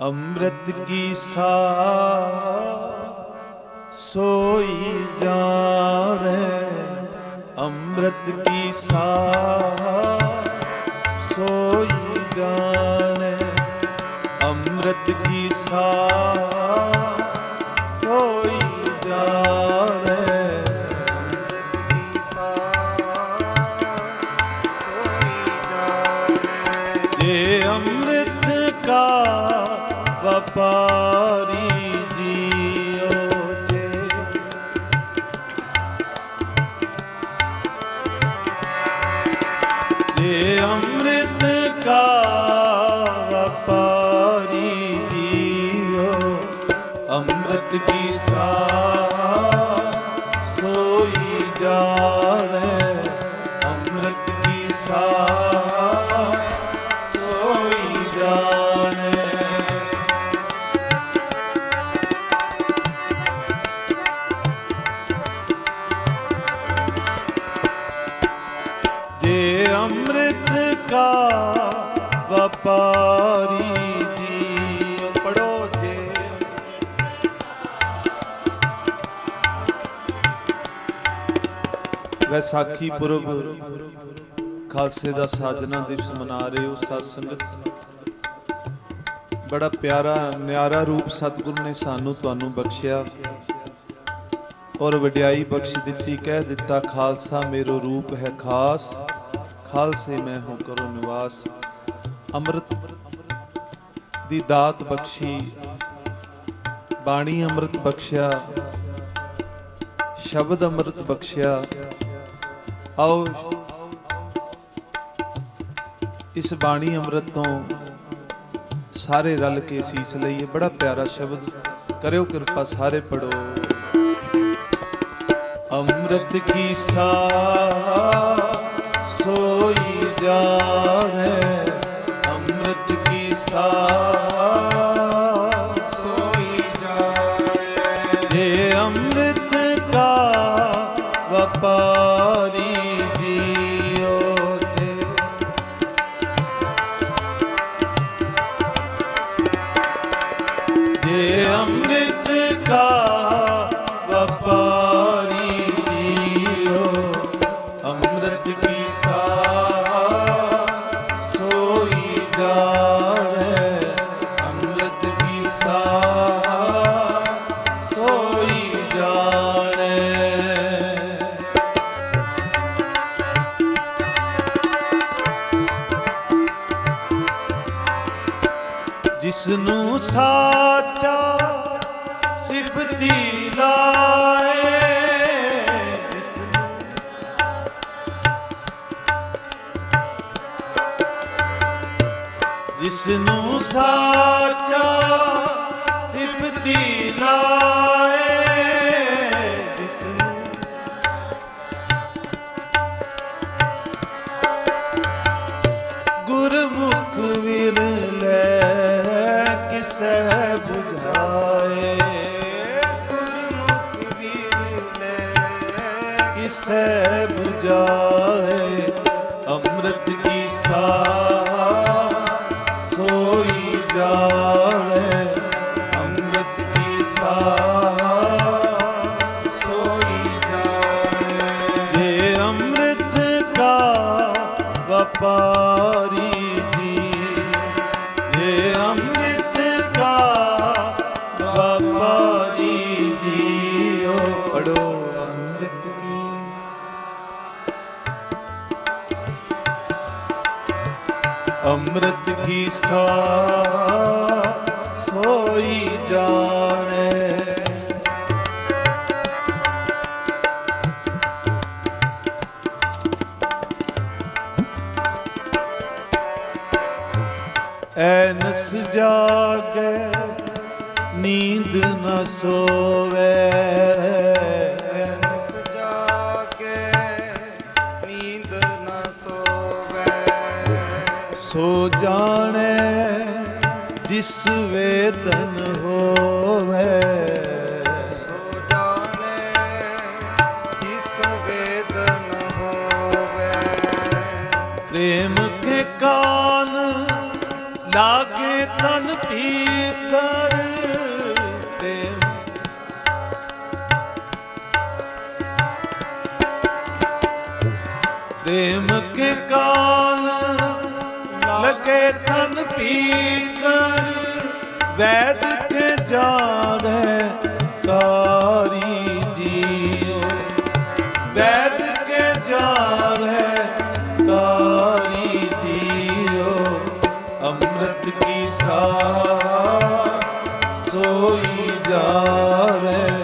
ਅੰਮ੍ਰਿਤ ਕੀ ਸਾ ਸੋਈ ਜਾਣੇ? ਅੰਮ੍ਰਿਤ ਕੀ ਸਾ ਸੋਈ ਜਾਣੇ? ਅੰਮ੍ਰਿਤ ਕੀ ਸਾ ਸੋਈ ਜਾਣੇ? ਅੰਮ੍ਰਿਤ ਕਾ ਪਾਰੀ ਜੀਓ ਜੇ। ਇਹ ਅੰਮ੍ਰਿਤ ਕਾ ਵਪਾਰੀ ਜੀਓ, ਅੰਮ੍ਰਿਤ ਕੀ ਸਾ ਸੋਈ ਜਾਣੇ? ਅੰਮ੍ਰਿਤ ਕੀ ਸਾ ਵੈਸਾਖੀ ਪੁਰਬ ਖਾਲਸੇ ਦਾ ਸਾਜਨਾ ਦਿਵਸ ਮਨਾ ਰਹੇ ਹੋ, ਸਾਧ ਸੰਗਤ। ਬੜਾ ਪਿਆਰਾ, ਨਿਆਰਾ ਰੂਪ ਸਤਿਗੁਰੂ ਨੇ ਸਾਨੂੰ ਤੁਹਾਨੂੰ ਬਖਸ਼ਿਆ ਔਰ ਵਡਿਆਈ ਬਖਸ਼ ਦਿੱਤੀ, ਕਹਿ ਦਿੱਤਾ, ਖਾਲਸਾ ਮੇਰੋ ਰੂਪ ਹੈ ਖਾਸ, ਖਾਲਸੇ ਮੈਂ ਹੋ ਕਰੋ ਨਿਵਾਸ। ਅੰਮ੍ਰਿਤ ਦੀ ਦਾਤ ਬਖਸ਼ੀ, ਬਾਣੀ ਅੰਮ੍ਰਿਤ ਬਖਸ਼ਿਆ, ਸ਼ਬਦ ਅੰਮ੍ਰਿਤ ਬਖਸ਼ਿਆ ਆਓ ਇਸ ਬਾਣੀ ਅੰਮ੍ਰਿਤ ਤੋਂ ਸਾਰੇ ਰਲ ਕੇ ਸੀਸ ਲਈਏ। ਬੜਾ ਪਿਆਰਾ ਸ਼ਬਦ। ਕਰਿਓ ਕਿਰਪਾ ਸਾਰੇ ਪੜੋ। ਅੰਮ੍ਰਿਤ ਕੀ ਸਾ ਸੋਈ ਜਾਣੇ। ਅੰਮ੍ਰਿਤ ਕੀ ਸਾ ਜਿਸ ਨੂੰ ਸਾਚਾ ਸਿਫਤੀ ਲਾਏ ਜਿਸ ਨੂੰ ਜਿਸ ਨੂੰ ਸਾਚਾ ਸਿਫਤੀ ਲਾਏ। ਅੰਮ੍ਰਿਤ ਸਾ ਸੋਈ ਜਾਣੇ। ਐਨਸ ਜਾਗੇ ਨੀਂਦ ਨਾ ਸੋਵੇ। ਜਿਸ ਵੇਦਨ ਹੋਵੇ। ਸੋ ਜਾਣੇ ਜਿਸ ਵੇਦਨ ਹੋਵੇ ਪ੍ਰੇਮ ਕੇ ਕਾਨ ਲਾਗੇ ਤਨ ਪੀਤਰ ਪ੍ਰੇਮ। ਪ੍ਰੇਮ ਕੇ ਕਾਲ ਤਨ ਵੈਦ ਕੇ ਜਾਣੈ ਕਾਰੀ ਜੀਓ। ਵੈਦ ਕੇ ਜਾਣੈ ਕਾਰੀ ਜੀਓ। ਅੰਮ੍ਰਿਤ ਕੀ ਸਾਰ ਸੋਈ ਜਾਵੇ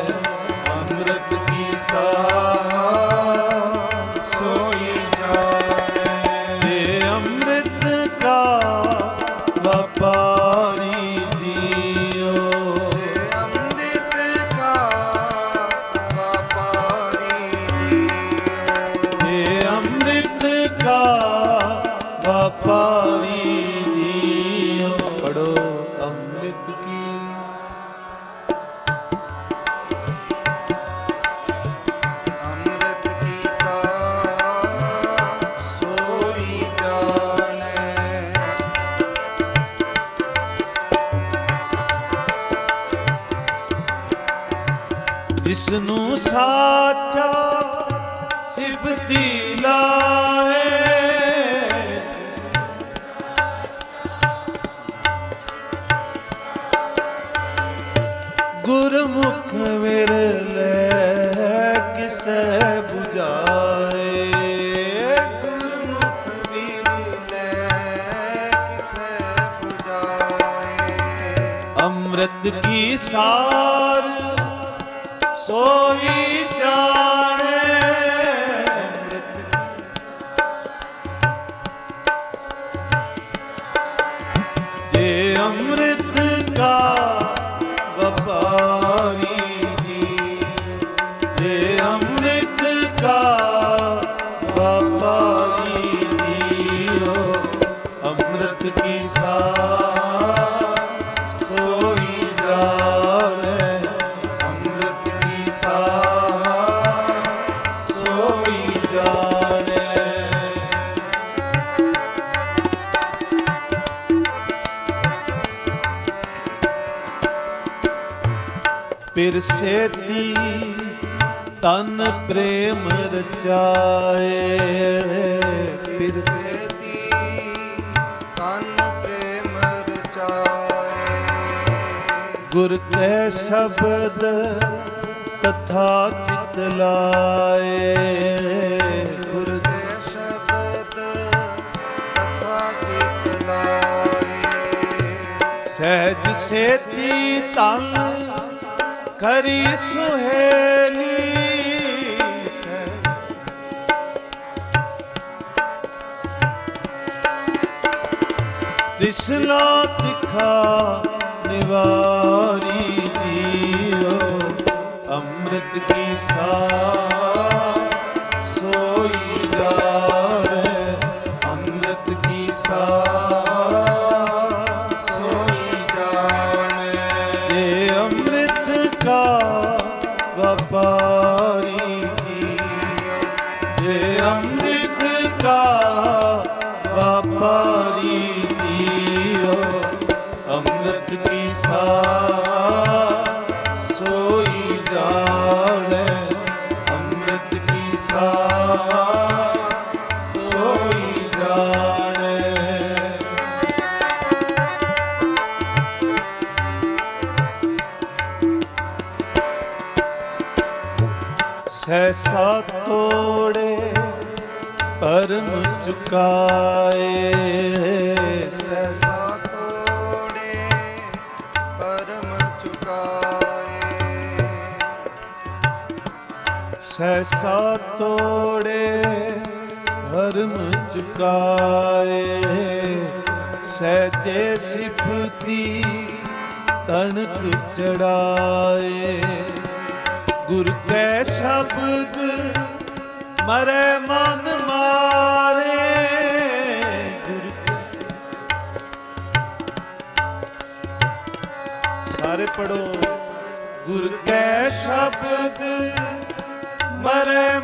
ਨੂੰ ਸਾਚਾ ਸਿਫਤੀ ਲਾਏ। ਗੁਰਮੁਖ ਵਿਰਲੇ ਕਿਸੈ 부ਝਾਏ। ਗੁਰਮੁਖ ਵੀਰਲੇ ਕਿਸੈ ਪੁਜਾਏ ਅੰਮ੍ਰਿਤ ਕੀ ਸਾਰ ਸੋਈ ਫਿਰ ਸੇਤੀ ਤਨ ਪ੍ਰੇਮ ਰਚਾਏ। ਪਿਰ ਸੇਤੀ ਤਨ ਪ੍ਰੇਮ ਰਚਾਏ। ਗੁਰ ਕੈ ਸ਼ਬਦ ਤਥਾ ਚਿਤ ਲਾਏ। ਗੁਰ ਦੇ ਸ਼ਬਦ ਤਥਾ ਚਿਤ ਲਾਏ। ਸਹਿਜ ਸੇਤੀ ਤਨ ਕਰੀ ਸੁਹੇਲੀ ਸਹਿਜ ਤਿਸਲਾ ਤਿਖਾ ਨਿਵਾਰੀ ਜੀਓ ਅੰਮ੍ਰਿਤ ਕੀ ਸਾਰ ਅੰਮ੍ਰਿਤ ਕਾ ਵਪਾਰੀ ਜੀਓ, ਅੰਮ੍ਰਿਤ ਕੀ ਸਾਰ ਸੋਈ ਜਾਣੇ। ਅੰਮ੍ਰਿਤ ਕੀ ਸਾਰ ਸੋਈ ਜਾਣੇ। ਸੈਸਾ ਤੋੜੇ ਪਰਮ ਚੁਕਾਏ। ਸੈਸਾ ਤੋੜੇ ਪਰਮ ਚੁਕਾਏ। ਸੈਸਾ ਤੋੜੇ ਭਰਮ ਚੁਕਾਏ। ਸਹਿਜੇ ਸਿਫਤੀ ਤਣਕ ਚੜਾਏ। ਗੁਰ ਕੈ ਸ਼ਬਦ ਮਰੇ ਮਨ ਮਾਰੇ ਪੜੋ। ਗੁਰ ਕੈ ਸ਼ਬਦ ਮਰੇ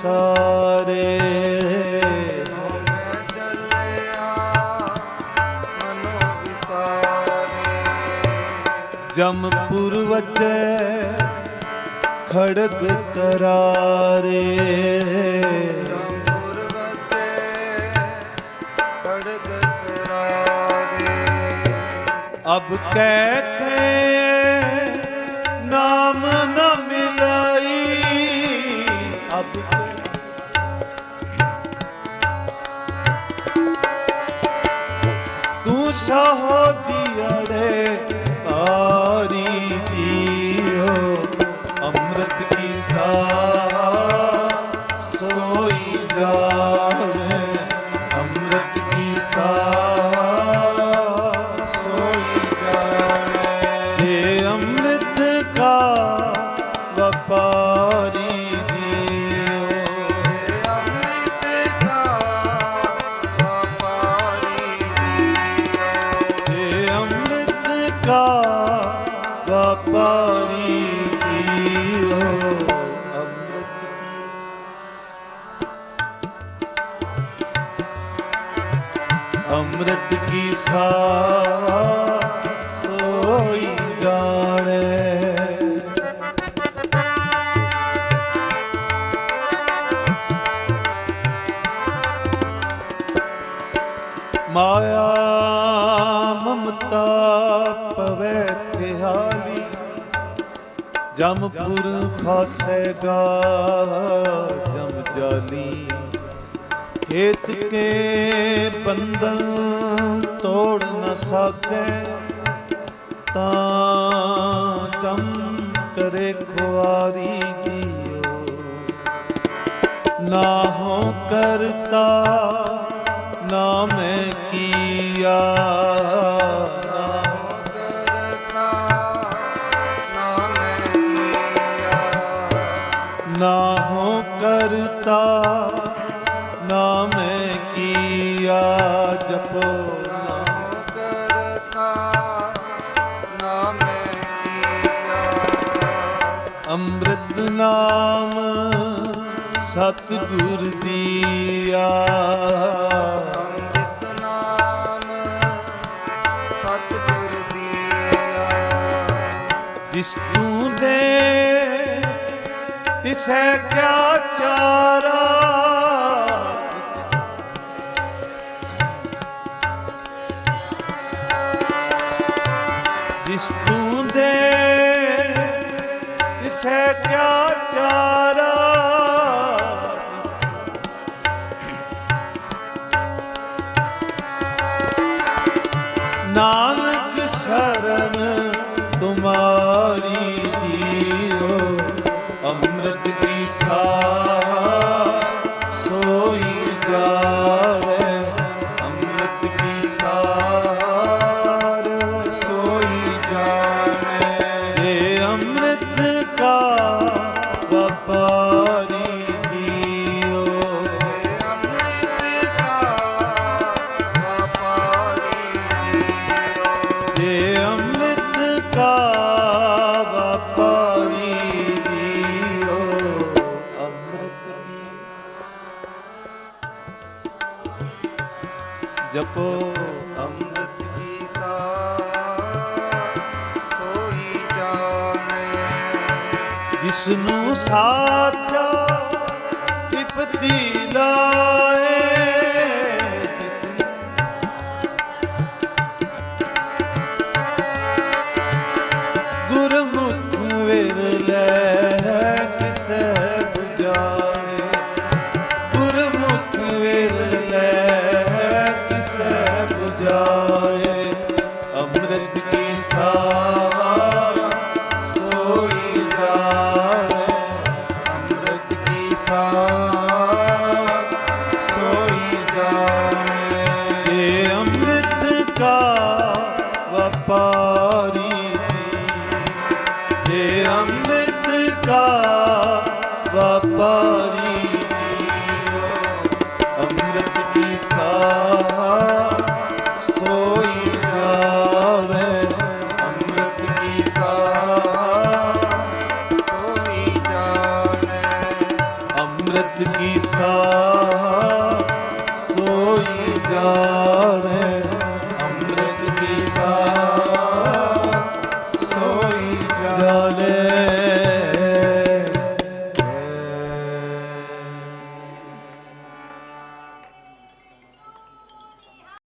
ਵਿਸਾਰੇ ਹਉ ਮੈਂ ਚੱਲਿਆ ਮਨੋ ਵਿਸਾਰੇ ਜਮਪੁਰ ਵਜੈ ਖੜਗ ਕਰਾਰੇ। ਰਾਮਪੁਰ ਵਜੇ ਕੜਗ ਕਰਾਰੇ। ਅਬ ਕਹਿ ਕੇ ਤੂੰ ਸਾਹੋ ਜੀੜੇ ਆਰੀ ਜੀਓ ਅੰਮ੍ਰਿਤ ਖਾਸੇਗਾ ਜਮ ਜਾਲੀ ਹੇਤ ਕੇ ਬੰਧਨ ਤੋੜ ਨ ਸਕੇ ਤਾਂ ਜਮ ਕਰੇ ਖੁਆਰੀ ਜੀਓ। ਨਾ ਹੋ ਕਰਤਾ, ਨਾ ਮੈਂ ਕੀਆ। ਕਰਤਾ ਨਾ ਕੀਆ ਜਪੋ। ਨਾਮ ਨਾਮ ਕਰਤਾ ਨਾਮ ਕੀਆ ਅੰਮ੍ਰਿਤ ਨਾਮ ਸਤਿਗੁਰ ਦੀਆ। ਅੰਮ੍ਰਿਤ ਨਾਮ ਸਤਿਗੁਰ ਦੀਆ ਜਿਸ ਤੂੰ ਦੇ ਤਿਸੈ ਕਿਆ ਚਾਰਾ ਤੂੰ ਦੇ ਕਿਆ ਚਾਰਾ। ਨਾਨਕ ਸ਼ਰਨ ਤੁਮਾਰੀ ਜੀਓ ਅੰਮ੍ਰਿਤ ਕੀ ਸਾਹ ਜਪੋ ਅੰਮ੍ਰਿਤ ਕੀ ਸਾਰ ਸੋਈ ਜਾਣੇ। ਜਿਸ ਨੂੰ ਸਾਚਾ ਸਿਫਤੀ